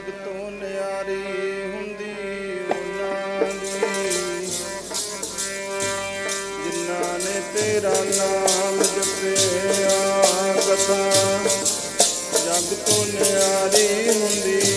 ਜਗ ਤੋਂ ਨਿਆਰੀ ਹੁੰਦੀ ਉਹਨਾਂ ਦੀ। ਜਿਨ੍ਹਾਂ ਨੇ ਤੇਰਾ ਨਾਮ ਜਪਿਆ ਕਥਾ, ਜਗ ਤੋਂ ਨਿਆਰੀ ਹੁੰਦੀ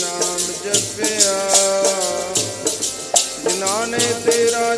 ਨਾਮ ਜਪਿਆ। ਜਿਨ੍ਹਾਂ ਨੇ ਤੇਰਾ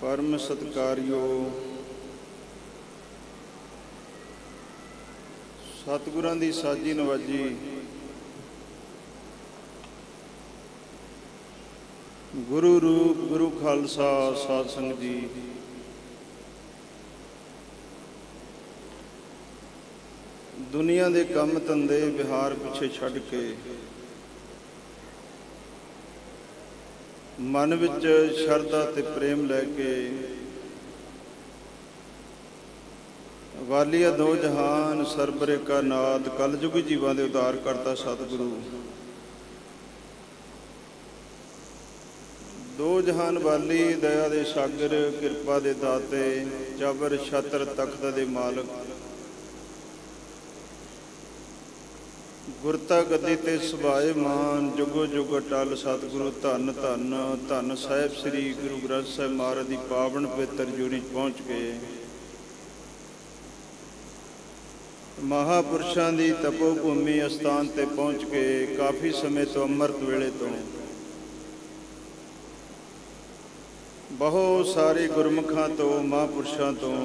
ਪਰ ਸਤਿਗੁਰਾਂ ਦੀ ਸਾਜੀ ਨਵਾਜੀ। ਗੁਰੂ ਰੂਪ ਗੁਰੂ ਖਾਲਸਾ ਸਾਧ ਸੰਗਤ ਜੀ। ਦੁਨੀਆ ਦੇ ਕੰਮ ਧੰਦੇ ਵਿਹਾਰ ਪਿੱਛੇ ਛੱਡ ਕੇ ਮਨ ਵਿੱਚ ਸ਼ਰਧਾ ਤੇ ਪ੍ਰੇਮ ਲੈ ਕੇ ਵਾਲੀਆ ਦੋ ਜਹਾਨ ਸਰਬਰੇ ਕਾ ਨਾਦ ਕਲਯੁਗੀ ਜੀਵਾਂ ਦੇ ਉਦਾਰ ਕਰਤਾ ਸਤਿਗੁਰੂ। ਦੋ ਜਹਾਨ ਵਾਲੀ ਦਇਆ ਦੇ ਸਾਗਰ ਕਿਰਪਾ ਦੇ ਦਾਤੇ ਜਬਰ ਛਤਰ ਤਖਤ ਦੇ ਮਾਲਕ ਗੁਰਤਾ ਗੱਦੀ ਤੇ ਸੁਭਾਏ ਮਾਨ, ਜੁਗੋ ਜੁਗ ਅਟਲ ਸਤਿਗੁਰੂ ਧੰਨ ਧੰਨ ਧੰਨ ਸਾਹਿਬ ਸ੍ਰੀ ਗੁਰੂ ਗ੍ਰੰਥ ਸਾਹਿਬ ਮਹਾਰਾਜ ਦੀ ਪਾਵਨ ਪਵਿੱਤਰ ਜੁਨੀ ਪਹੁੰਚ ਕੇ ਮਹਾਪੁਰਸ਼ਾਂ ਦੀ ਤਪੋ ਭੂਮੀ ਅਸਥਾਨ ਤੇ ਪਹੁੰਚ ਕੇ ਕਾਫੀ ਸਮੇਂ ਤੋਂ ਅੰਮ੍ਰਿਤ ਵੇਲੇ ਤੋਂ। ਬਹੁਤ ਸਾਰੇ ਗੁਰਮੁਖਾਂ ਤੋਂ, ਮਹਾਂਪੁਰਸ਼ਾਂ ਤੋਂ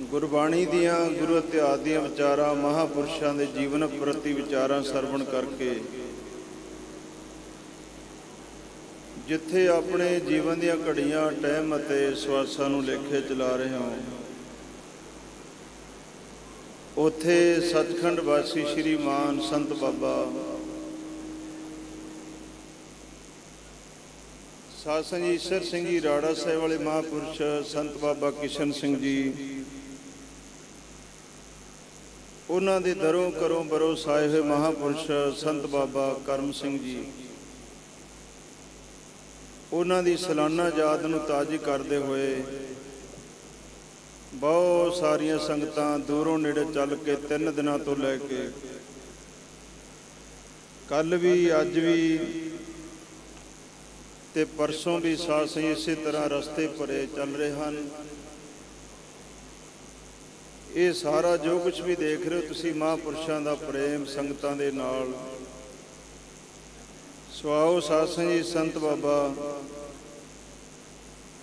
ਗੁਰਬਾਣੀ ਦੀਆਂ ਗੁਰੂ ਇਤਿਹਾਸ ਦੀਆਂ ਵਿਚਾਰਾਂ, ਮਹਾਪੁਰਸ਼ਾਂ ਦੇ ਜੀਵਨ ਪ੍ਰਤੀ ਵਿਚਾਰਾਂ ਸਰਵਣ ਕਰਕੇ ਜਿੱਥੇ ਆਪਣੇ ਜੀਵਨ ਦੀਆਂ ਘੜੀਆਂ ਟਾਈਮ ਅਤੇ ਸਵਾਸਾਂ ਨੂੰ ਲੇਖੇ ਚਲਾ ਰਹੇ ਹਾਂ, ਉਥੇ ਸਤਖੰਡ ਵਾਸੀ ਸ਼੍ਰੀ ਮਾਨ ਸੰਤ ਬਾਬਾ ਸਾਧ ਸੰਗਤ ਈਸ਼ਰ ਸਿੰਘ ਜੀ, ਰਾੜਾ ਸਾਹਿਬ ਵਾਲੇ ਮਹਾਪੁਰਸ਼ ਸੰਤ ਬਾਬਾ ਕਿਸ਼ਨ ਸਿੰਘ ਜੀ ਉਹਨਾਂ ਦੇ ਦਰੋਂ ਕਰੋਂ ਬਰੋ ਸਾਏ ਹੋਏ ਮਹਾਪੁਰਸ਼ ਸੰਤ ਬਾਬਾ ਕਰਮ ਸਿੰਘ ਜੀ। ਉਹਨਾਂ ਦੀ ਸਾਲਾਨਾ ਯਾਦ ਨੂੰ ਤਾਜ਼ੀ ਕਰਦੇ ਹੋਏ ਬਹੁਤ ਸਾਰੀਆਂ ਸੰਗਤਾਂ ਦੂਰੋਂ ਨੇੜੇ ਚੱਲ ਕੇ ਤਿੰਨ ਦਿਨਾਂ ਤੋਂ ਲੈ ਕੇ ਕੱਲ ਵੀ, ਅੱਜ ਵੀ ਤੇ ਪਰਸੋਂ ਵੀ ਸਾਧ ਸੰਗਤ ਇਸੇ ਤਰ੍ਹਾਂ ਰਸਤੇ ਭਰੇ ਚੱਲ ਰਹੇ ਹਨ। ਇਹ ਸਾਰਾ ਜੋ ਕੁਝ ਵੀ ਦੇਖ ਰਹੇ ਹੋ, ਤੁਸੀਂ ਮਹਾਂਪੁਰਸ਼ਾਂ ਦਾ ਪ੍ਰੇਮ ਸੰਗਤਾਂ ਦੇ ਨਾਲ। ਸਵਾਓ ਸਾਧ ਸੰਗਤ ਜੀ, ਸੰਤ ਬਾਬਾ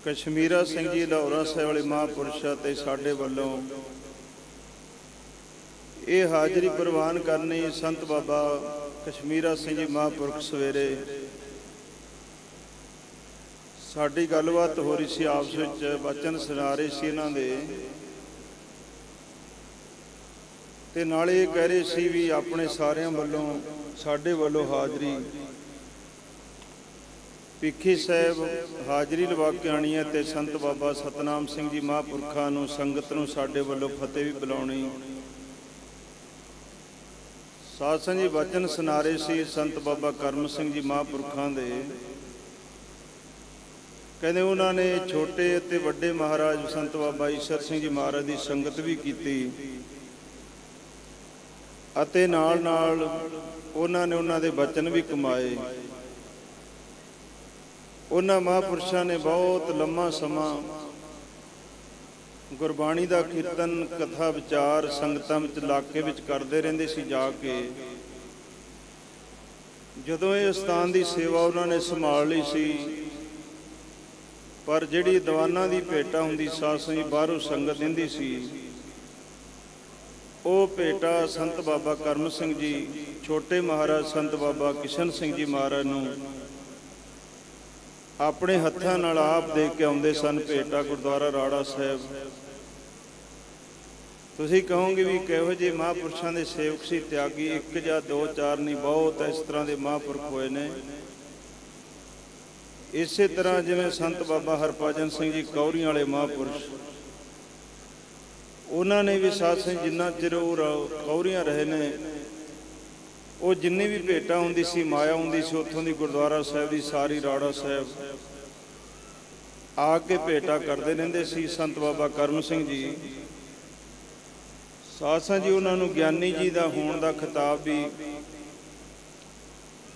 ਕਸ਼ਮੀਰਾ ਸਿੰਘ ਜੀ, ਲਾਹੌਰਾ ਸਾਹਿਬ ਵਾਲੇ ਮਹਾਂਪੁਰਸ਼ ਤੇ ਸਾਡੇ ਵੱਲੋਂ ਇਹ ਹਾਜ਼ਰੀ ਪ੍ਰਵਾਨ ਕਰਨੀ ਸੰਤ ਬਾਬਾ ਕਸ਼ਮੀਰਾ ਸਿੰਘ ਜੀ ਮਹਾਂਪੁਰਖ ਸਵੇਰੇ। ਸਾਡੀ ਗੱਲਬਾਤ ਹੋ ਰਹੀ ਸੀ ਆਪਸ ਵਿੱਚ, ਬਚਨ ਸੁਣਾ ਰਹੇ ਸੀ ਇਹਨਾਂ ਦੇ। ਤੇ ਨਾਲੇ ਇਹ ਕਹਿ ਰਹੇ ਸੀ ਵੀ ਆਪਣੇ ਸਾਰਿਆਂ ਵੱਲੋਂ, ਸਾਡੇ ਵੱਲੋਂ ਹਾਜ਼ਰੀ। ਪਿੱਖੀ ਸਾਹਿਬ ਹਾਜ਼ਰੀ ਲਵਾ ਕੇ ਆਣੀ ਹੈ ਤੇ ਸੰਤ ਬਾਬਾ ਸਤਨਾਮ ਸਿੰਘ ਜੀ ਮਹਾਂਪੁਰਖਾਂ ਨੂੰ, ਸੰਗਤ ਨੂੰ ਸਾਡੇ ਵੱਲੋਂ ਫਤਿਹ ਵੀ ਬੁਲਾਉਣੀ ਸਾਧ ਸੰਗਤ ਜੀ ਵਚਨ ਸੁਨਾਰੇ ਸੀ ਸੰਤ ਬਾਬਾ ਕਰਮ ਸਿੰਘ ਜੀ ਮਹਾਂਪੁਰਖਾਂ ਦੇ। ਕਹਿੰਦੇ ਉਹਨਾਂ ਨੇ ਛੋਟੇ ਅਤੇ ਵੱਡੇ ਮਹਾਰਾਜ ਸੰਤ ਬਾਬਾ ਈਸ਼ਰ ਸਿੰਘ ਜੀ ਮਹਾਰਾਜ ਦੀ ਸੰਗਤ ਵੀ ਕੀਤੀ। ਅਤੇ ਨਾਲ ਨਾਲ ਉਹਨਾਂ ਨੇ ਉਹਨਾਂ ਦੇ ਬਚਨ ਵੀ ਕਮਾਏ। ਉਹਨਾਂ ਮਹਾਪੁਰਸ਼ਾਂ ਨੇ ਬਹੁਤ ਲੰਮਾ ਸਮਾਂ ਗੁਰਬਾਣੀ ਦਾ ਕੀਰਤਨ, ਕਥਾ, ਵਿਚਾਰ, ਸੰਗਤਾਂ ਵਿੱਚ ਇਲਾਕੇ ਵਿੱਚ ਕਰਦੇ ਰਹਿੰਦੇ ਸੀ ਜਾ ਕੇ। ਜਦੋਂ ਇਹ ਸਥਾਨ ਦੀ ਸੇਵਾ ਉਹਨਾਂ ਨੇ ਸੰਭਾਲ ਲਈ ਸੀ, ਪਰ ਜਿਹੜੀ ਦੀਵਾਨਾਂ ਦੀ ਭੇਟਾ ਹੁੰਦੀ ਸਾਸਾਂ ਜੀ ਬਾਹਰੋਂ ਸੰਗਤ ਦਿੰਦੀ ਸੀ ਉਹ ਭੇਟਾ ਸੰਤ ਬਾਬਾ ਕਰਮ ਸਿੰਘ ਜੀ, ਛੋਟੇ ਮਹਾਰਾਜ ਸੰਤ ਬਾਬਾ ਕਿਸ਼ਨ ਸਿੰਘ ਜੀ ਮਹਾਰਾਜ ਨੂੰ ਆਪਣੇ ਹੱਥਾਂ ਨਾਲ ਆਪ ਦੇ ਕੇ ਆਉਂਦੇ ਸਨ ਭੇਟਾ ਗੁਰਦੁਆਰਾ ਰਾੜਾ ਸਾਹਿਬ। ਤੁਸੀਂ ਕਹੋਗੇ ਵੀ ਕਿਹੋ ਜਿਹੇ ਮਹਾਪੁਰਸ਼ਾਂ ਦੇ ਸੇਵਕ ਸੀ, ਤਿਆਗੀ ਇੱਕ ਜਾਂ ਦੋ ਚਾਰ ਨਹੀਂ, ਬਹੁਤ ਇਸ ਤਰ੍ਹਾਂ ਦੇ ਮਹਾਪੁਰਖ ਹੋਏ ਨੇ। ਇਸੇ ਤਰ੍ਹਾਂ ਜਿਵੇਂ ਸੰਤ ਬਾਬਾ ਹਰਪਾਜਨ ਸਿੰਘ ਜੀ ਕੌਰੀਆਂ ਵਾਲੇ ਮਹਾਪੁਰਸ਼ ਉਹਨਾਂ ਨੇ ਵੀ ਸਾਧ ਸੰਗਤ ਜਿੰਨਾ ਚਿਰ ਉਹ ਰ- ਕੌਰੀਆਂ ਰਹੇ ਨੇ, ਉਹ ਜਿੰਨੀ ਵੀ ਭੇਟਾ ਹੁੰਦੀ ਸੀ, ਮਾਇਆ ਹੁੰਦੀ ਸੀ, ਉੱਥੋਂ ਦੀ ਗੁਰਦੁਆਰਾ ਸਾਹਿਬ ਦੀ ਸਾਰੀ ਰਾੜਾ ਸਾਹਿਬ ਆ ਕੇ ਭੇਟਾ ਕਰਦੇ ਰਹਿੰਦੇ ਸੀ, ਸੰਤ ਬਾਬਾ ਕਰਮ ਸਿੰਘ ਜੀ। ਸਾਧ ਸੰਗਤ ਜੀ, ਉਹਨਾਂ ਨੂੰ ਗਿਆਨੀ ਜੀ ਦਾ ਹੋਣ ਦਾ ਖਿਤਾਬ ਵੀ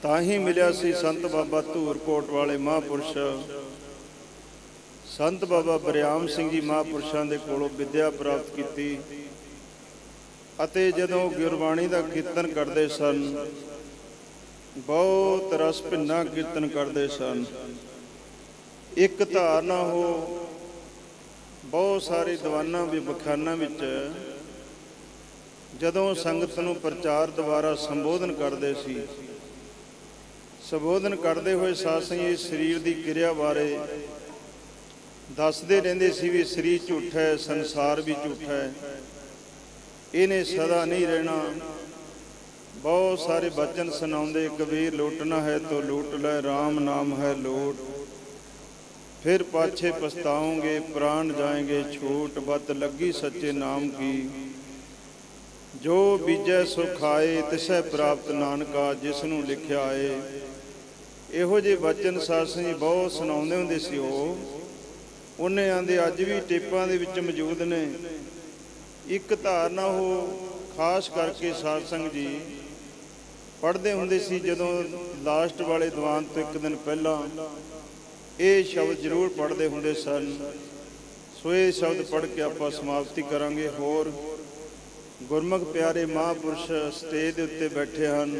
ਤਾਂ ਹੀ ਮਿਲਿਆ ਸੀ, ਸੰਤ ਬਾਬਾ ਧੂਰਕੋਟ ਵਾਲੇ ਮਹਾਪੁਰਸ਼। ਸੰਤ ਬਾਬਾ ਬਰਿਆਮ ਸਿੰਘ ਜੀ ਮਹਾਪੁਰਸ਼ਾਂ ਦੇ ਕੋਲੋਂ ਵਿੱਦਿਆ ਪ੍ਰਾਪਤ ਕੀਤੀ ਅਤੇ ਜਦੋਂ ਗੁਰਬਾਣੀ ਦਾ ਕੀਰਤਨ ਕਰਦੇ ਸਨ, ਬਹੁਤ ਰਸ ਭਿੰਨਾ ਕੀਰਤਨ ਕਰਦੇ ਸਨ। ਇੱਕ ਧਾਰਨਾ ਹੋ, ਬਹੁਤ ਸਾਰੇ ਦੀਵਾਨਾਂ ਵੀ ਬਖਾਨਾਂ ਵਿੱਚ ਜਦੋਂ ਸੰਗਤ ਨੂੰ ਪ੍ਰਚਾਰ ਦੁਆਰਾ ਸੰਬੋਧਨ ਕਰਦੇ ਸੀ। ਸੰਬੋਧਨ ਕਰਦੇ ਹੋਏ ਸਾਧ ਸੰਗਤ ਜੀ ਸਰੀਰ ਦੀ ਕਿਰਿਆ ਬਾਰੇ ਦੱਸਦੇ ਰਹਿੰਦੇ ਸੀ ਵੀ ਸਰੀਰ ਝੂਠਾ ਹੈ, ਸੰਸਾਰ ਵੀ ਝੂਠਾ ਹੈ। ਇਹਨੇ ਸਦਾ ਨਹੀਂ ਰਹਿਣਾ। ਬਹੁਤ ਸਾਰੇ ਬਚਨ ਸੁਣਾਉਂਦੇ, ਕਬੀਰ ਲੂਟਣਾ ਹੈ ਤੋ ਲੂਟ ਲੈ RAM ਨਾਮ ਹੈ ਲੋਟ। ਫਿਰ ਪਾਛੇ ਪਛਤਾਓਗੇ ਪ੍ਰਾਣ ਜਾਏਗੇ ਛੋਟ, ਬਤ ਲੱਗੀ ਸੱਚੇ ਨਾਮ ਕੀ। ਜੋ ਬੀਜੈ ਸੋ ਖਾਏ, ਤਿਸੈ ਪ੍ਰਾਪਤ ਨਾਨਕਾ ਜਿਸ ਨੂੰ ਲਿਖਿਆ ਏ। ਇਹੋ ਜਿਹੇ ਬਚਨ ਸਾਸੀ ਜੀ ਬਹੁਤ ਸੁਣਾਉਂਦੇ ਹੁੰਦੇ ਸੀ ਉਹ। ਉਹਨੇ ਆਂਦੇ ਅੱਜ ਵੀ ਟੇਪਾਂ ਦੇ ਵਿੱਚ ਮੌਜੂਦ ਨੇ। ਇੱਕ ਧਾਰਨਾ ਉਹ ਖਾਸ ਕਰਕੇ ਸਾਧ ਸੰਗ ਜੀ ਪੜ੍ਹਦੇ ਹੁੰਦੇ ਸੀ ਜਦੋਂ ਲਾਸਟ ਵਾਲੇ ਦੀਵਾਨ ਤੋਂ ਇੱਕ ਦਿਨ ਪਹਿਲਾਂ ਇਹ ਸ਼ਬਦ ਜ਼ਰੂਰ ਪੜ੍ਹਦੇ ਹੁੰਦੇ ਸਨ। ਸੋ ਇਹ ਸ਼ਬਦ ਪੜ੍ਹ ਕੇ ਆਪਾਂ ਸਮਾਪਤੀ ਕਰਾਂਗੇ। ਹੋਰ ਗੁਰਮੁਖ ਪਿਆਰੇ ਮਹਾਂਪੁਰਸ਼ ਸਟੇਜ ਦੇ ਉੱਤੇ ਬੈਠੇ ਹਨ।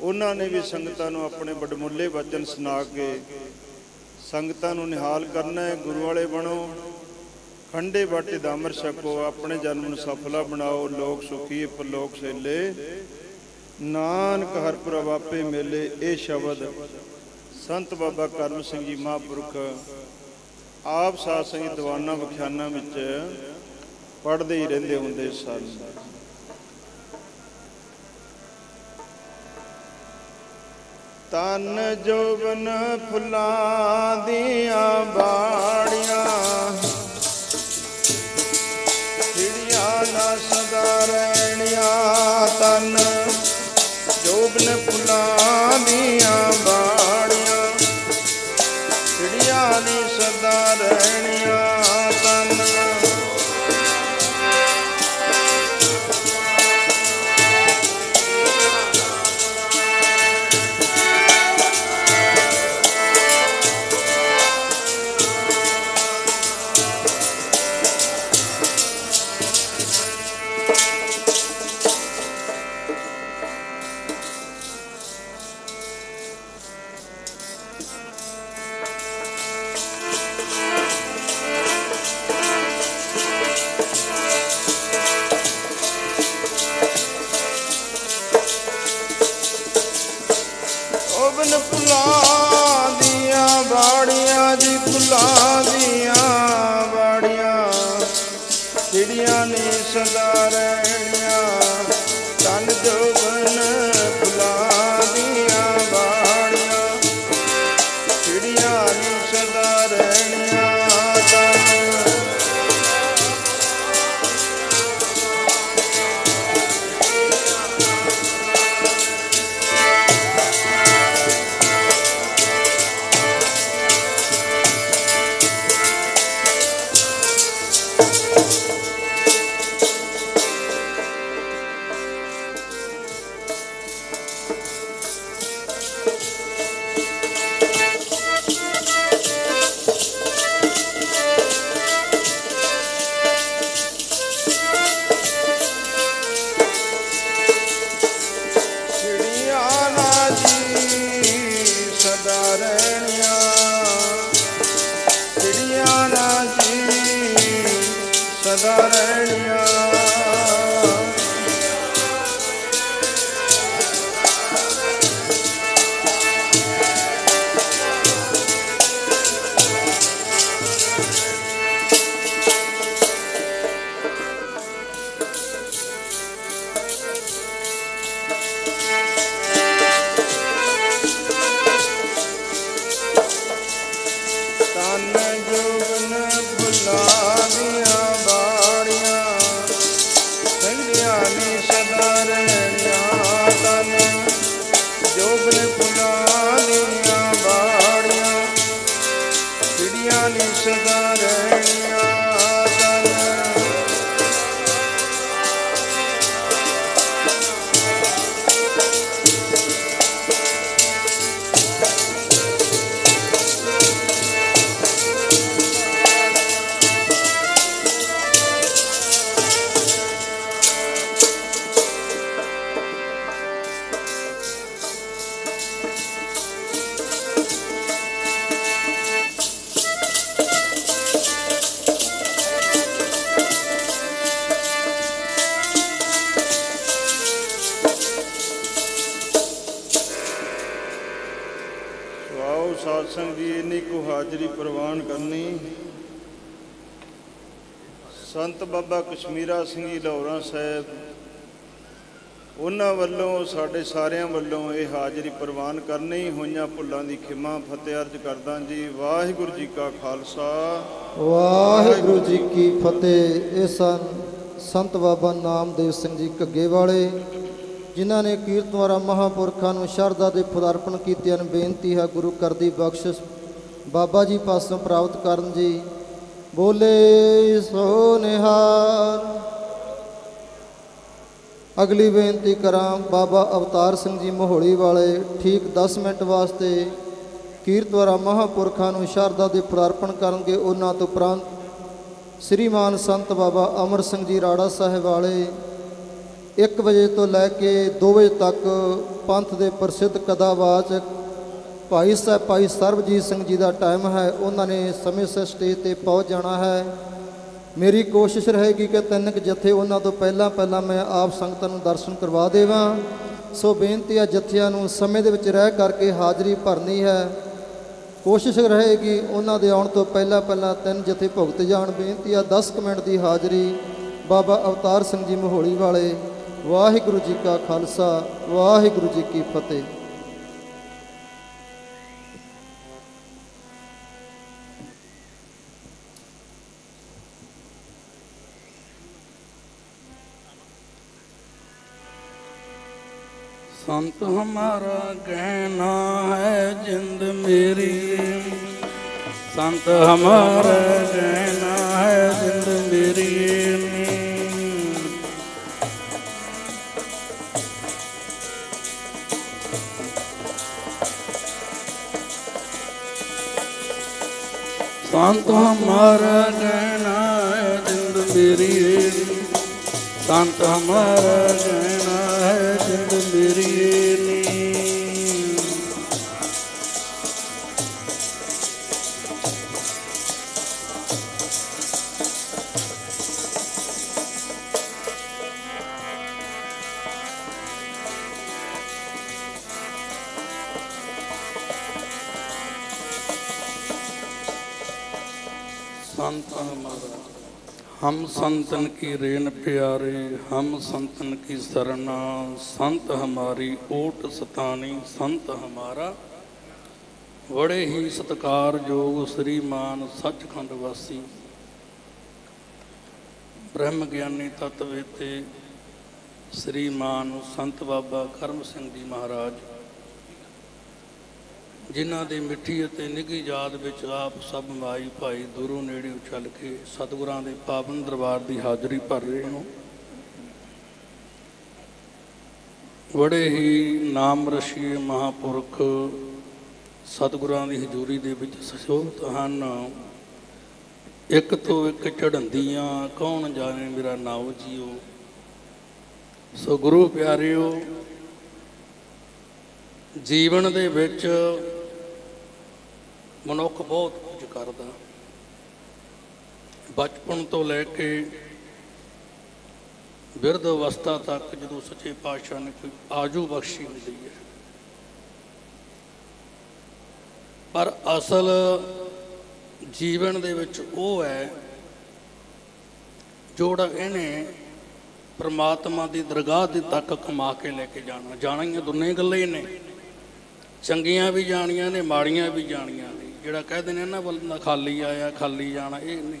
ਉਹਨਾਂ ਨੇ ਵੀ ਸੰਗਤਾਂ ਨੂੰ ਆਪਣੇ ਵਡਮੁੱਲੇ ਵਚਨ ਸੁਣਾ ਕੇ ਸੰਗਤਾਂ ਨੂੰ ਨਿਹਾਲ ਕਰਨਾ ਹੈ, ਗੁਰੂ ਵਾਲੇ ਬਣੋ। ਖੰਡੇ ਬਾਟੇ ਦਾ ਅੰਮ੍ਰਿਤ ਛਕੋ, ਆਪਣੇ ਜਨਮ ਨੂੰ ਸਫਲਾ ਬਣਾਓ, ਲੋਕ ਸੁਖੀ, ਪਰਲੋਕ ਸੇਲੇ। ਨਾਨਕ ਹਰਪੁਰ ਵਾਪੇ ਮੇਲੇ, ਇਹ ਸ਼ਬਦ ਸੰਤ ਬਾਬਾ ਕਰਮ ਸਿੰਘ ਜੀ ਮਹਾਂਪੁਰਖ ਆਪ ਸਾਧ ਸੰਗਤ ਦੀਵਾਨਾਂ ਵਿਖਿਆਨਾਂ ਵਿੱਚ ਪੜ੍ਹਦੇ ਹੀ ਰਹਿੰਦੇ ਹੁੰਦੇ ਸਨ। ਤਨ ਜੋਬਨ ਫੁੱਲਾਂ ਦੀਆਂ ਬਾੜੀਆਂ। ਖਿੜੀਆਂ ਨਾ ਸਦਾ ਰਹਿਣੀਆਂ ਤਨ ਜੋਬਨ ਫੁੱਲਾਂ ਦੀਆਂ ਬਾਬਾ ਕਸ਼ਮੀਰਾ ਸਿੰਘ ਜੀ ਲਾਹੌਰਾ ਸਾਹਿਬ, ਉਹਨਾਂ ਵੱਲੋਂ, ਸਾਡੇ ਸਾਰਿਆਂ ਵੱਲੋਂ ਇਹ ਹਾਜ਼ਰੀ ਪ੍ਰਵਾਨ ਕਰਨੀ ਹੋਈਆਂ ਭੁੱਲਾਂ ਦੀ ਖਿਮਾ ਫਤਿਹ ਅਰਜ ਕਰਦਾ ਜੀ। ਵਾਹਿਗੁਰੂ ਜੀ ਕਾ ਖਾਲਸਾ। ਵਾਹਿਗੁਰੂ ਜੀ ਕੀ ਫਤਿਹ। ਇਹ ਸਨ ਸੰਤ ਬਾਬਾ ਨਾਮਦੇਵ ਸਿੰਘ ਜੀ ਘੱਗੇ ਵਾਲੇ ਜਿਨ੍ਹਾਂ ਨੇ ਕੀਰਤਨਵਾਰਾ, ਮਹਾਪੁਰਖਾਂ ਨੂੰ ਸ਼ਰਧਾ ਦੇ ਪਦਾਰਪਣ ਕੀਤਿਆਂ ਨੂੰ ਬੇਨਤੀ ਹੈ ਗੁਰੂ ਕਰ ਦੀ ਬਖਸ਼ਿਸ਼ ਬਾਬਾ ਜੀ ਪਾਸੋਂ ਪ੍ਰਾਪਤ ਕਰਨ ਜੀ। ਬੋਲੇ ਸੋ ਨਿਹਾਲ ਅਗਲੀ ਬੇਨਤੀ ਕਰਾਂ, ਬਾਬਾ ਅਵਤਾਰ ਸਿੰਘ ਜੀ ਮੋਹੜੀ ਵਾਲੇ ਠੀਕ 10 ਮਿੰਟ ਵਾਸਤੇ ਕੀਰਤਵਰਾ ਮਹਾਪੁਰਖਾਂ ਨੂੰ ਸ਼ਰਧਾ ਦੇ ਪ੍ਰਾਰਪਣ ਕਰਨਗੇ। ਉਹਨਾਂ ਤੋਂ ਉਪਰੰਤ ਸ੍ਰੀਮਾਨ ਸੰਤ ਬਾਬਾ ਅਮਰ ਸਿੰਘ ਜੀ ਰਾੜਾ ਸਾਹਿਬ ਵਾਲੇ 1 ਵਜੇ ਤੋਂ ਲੈ ਕੇ 2 ਵਜੇ ਤੱਕ ਪੰਥ ਦੇ ਪ੍ਰਸਿੱਧ ਕਦਾਵਾਚਕ ਭਾਈ ਸਾਹਿਬ ਭਾਈ ਸਰਬਜੀਤ ਸਿੰਘ ਜੀ ਦਾ ਟਾਈਮ ਹੈ, ਉਹਨਾਂ ਨੇ ਸਮੇਂ ਸਿਰ ਸਟੇਜ ਤੇ ਪਹੁੰਚ ਜਾਣਾ ਹੈ। ਮੇਰੀ ਕੋਸ਼ਿਸ਼ ਰਹੇਗੀ ਕਿ ਤਿੰਨ ਕੁ ਜਥੇ ਉਹਨਾਂ ਤੋਂ ਪਹਿਲਾਂ ਪਹਿਲਾਂ ਮੈਂ ਆਪ ਸੰਗਤਾਂ ਨੂੰ ਦਰਸ਼ਨ ਕਰਵਾ ਦੇਵਾਂ। ਸੋ ਬੇਨਤੀ ਹੈ ਜਥਿਆਂ ਨੂੰ ਸਮੇਂ ਦੇ ਵਿੱਚ ਰਹਿ ਕਰਕੇ ਹਾਜ਼ਰੀ ਭਰਨੀ ਹੈ। ਕੋਸ਼ਿਸ਼ ਰਹੇਗੀ ਉਹਨਾਂ ਦੇ ਆਉਣ ਤੋਂ ਪਹਿਲਾਂ ਪਹਿਲਾਂ ਤਿੰਨ ਜਥੇ ਭੁਗਤ ਜਾਣ। ਬੇਨਤੀ ਆ 10 ਕੁ ਮਿੰਟ ਦੀ ਹਾਜ਼ਰੀ। ਬਾਬਾ ਅਵਤਾਰ ਸਿੰਘ ਜੀ ਮਹੋਲੀ ਵਾਲੇ। ਵਾਹਿਗੁਰੂ ਜੀ ਕਾ ਖਾਲਸਾ, ਵਾਹਿਗੁਰੂ ਜੀ ਕੀ ਫਤਿਹ। संत हमारा कहना है जिंद मेरी संत हमारा कहना है जिंद मेरी संत हमारा कहना है जिंद मेरी संत हमारा कहना है जिंद मेरी हम संतन की रेन प्यारे हम संतन की सरना संत हमारी ओट सतानी संत हमारा बड़े ही सत्कारयोग श्रीमान सचखंड वासी ब्रह्म ज्ञानी तत्वेते श्रीमान संत बाबा ਕਰਮ ਸਿੰਘ ਜੀ ਮਹਾਰਾਜ ਜਿਨ੍ਹਾਂ ਦੀ ਮਿੱਠੀ ਅਤੇ ਨਿੱਘੀ ਯਾਦ ਵਿੱਚ ਆਪ ਸਭ ਮਾਈ ਭਾਈ ਦੂਰੋਂ ਨੇੜੇ ਉਛਲ ਕੇ ਸਤਿਗੁਰਾਂ ਦੇ ਪਾਵਨ ਦਰਬਾਰ ਦੀ ਹਾਜ਼ਰੀ ਭਰ ਰਹੇ ਹੋ। ਬੜੇ ਹੀ ਨਾਮ ਰਸ਼ੀ ਮਹਾਪੁਰਖ ਸਤਿਗੁਰਾਂ ਦੀ ਹਜ਼ੂਰੀ ਦੇ ਵਿੱਚ ਸਸ਼ੋਭਤ ਹਨ। ਇੱਕ ਤੋਂ ਇੱਕ ਚੜ੍ਹੰਦੀਆਂ ਕੌਣ ਜਾਣੇ ਮੇਰਾ ਨਾਮ ਜੀਓ। ਸੋ ਗੁਰੂ ਪਿਆਰਿਓ, ਜੀਵਨ ਦੇ ਵਿੱਚ ਮਨੁੱਖ ਬਹੁਤ ਕੁਝ ਕਰਦਾ। ਬਚਪਨ ਤੋਂ ਲੈ ਕੇ ਬਿਰਧ ਅਵਸਥਾ ਤੱਕ ਜਦੋਂ ਸੱਚੇ ਪਾਤਸ਼ਾਹ ਨੇ ਕੋਈ ਆਜੂ ਬਖਸ਼ੀ ਹੁੰਦੀ ਹੈ। ਪਰ ਅਸਲ ਜੀਵਨ ਦੇ ਵਿੱਚ ਉਹ ਹੈ ਜਿਹੜਾ ਇਹਨੇ ਪ੍ਰਮਾਤਮਾ ਦੀ ਦਰਗਾਹ ਦੇ ਤੱਕ ਕਮਾ ਕੇ ਲੈ ਕੇ ਜਾਣਾ। ਜਾਣੀਆਂ ਦੋਨੇ ਗੱਲਾਂ ਹੀ ਨੇ। ਚੰਗੀਆਂ ਵੀ ਜਾਣੀਆਂ ਨੇ, ਮਾੜੀਆਂ ਵੀ ਜਾਣੀਆਂ ਨੇ। ਜਿਹੜਾ ਕਹਿੰਦੇ ਨੇ ਨਾ ਬੰਦਾ ਖਾਲੀ ਆਇਆ, ਖਾਲੀ ਜਾਣਾ, ਇਹ ਨਹੀਂ।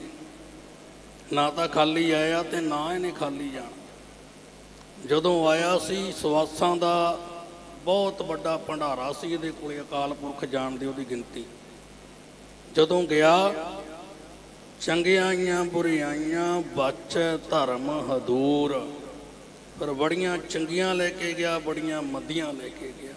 ਨਾ ਤਾਂ ਖਾਲੀ ਆਇਆ ਤੇ ਨਾ ਇਹਨੇ ਖਾਲੀ ਜਾਣਾ। ਜਦੋਂ ਆਇਆ ਸੀ, ਸਵਾਸਾਂ ਦਾ ਬਹੁਤ ਵੱਡਾ ਭੰਡਾਰਾ ਸੀ, ਇਹਦੇ ਕੋਲੇ ਅਕਾਲ ਪੁਰਖ ਜਾਣ ਦੀ ਉਹਦੀ ਗਿਣਤੀ। ਜਦੋਂ ਗਿਆ ਚੰਗਿਆਈਆਂ ਬੁਰੀਆਈਆਂ ਬਚ ਧਰਮ ਹਦੂਰ। ਪਰ ਬੜੀਆਂ ਚੰਗੀਆਂ ਲੈ ਕੇ ਗਿਆ, ਬੜੀਆਂ ਮੱਧੀਆਂ ਲੈ ਕੇ ਗਿਆ।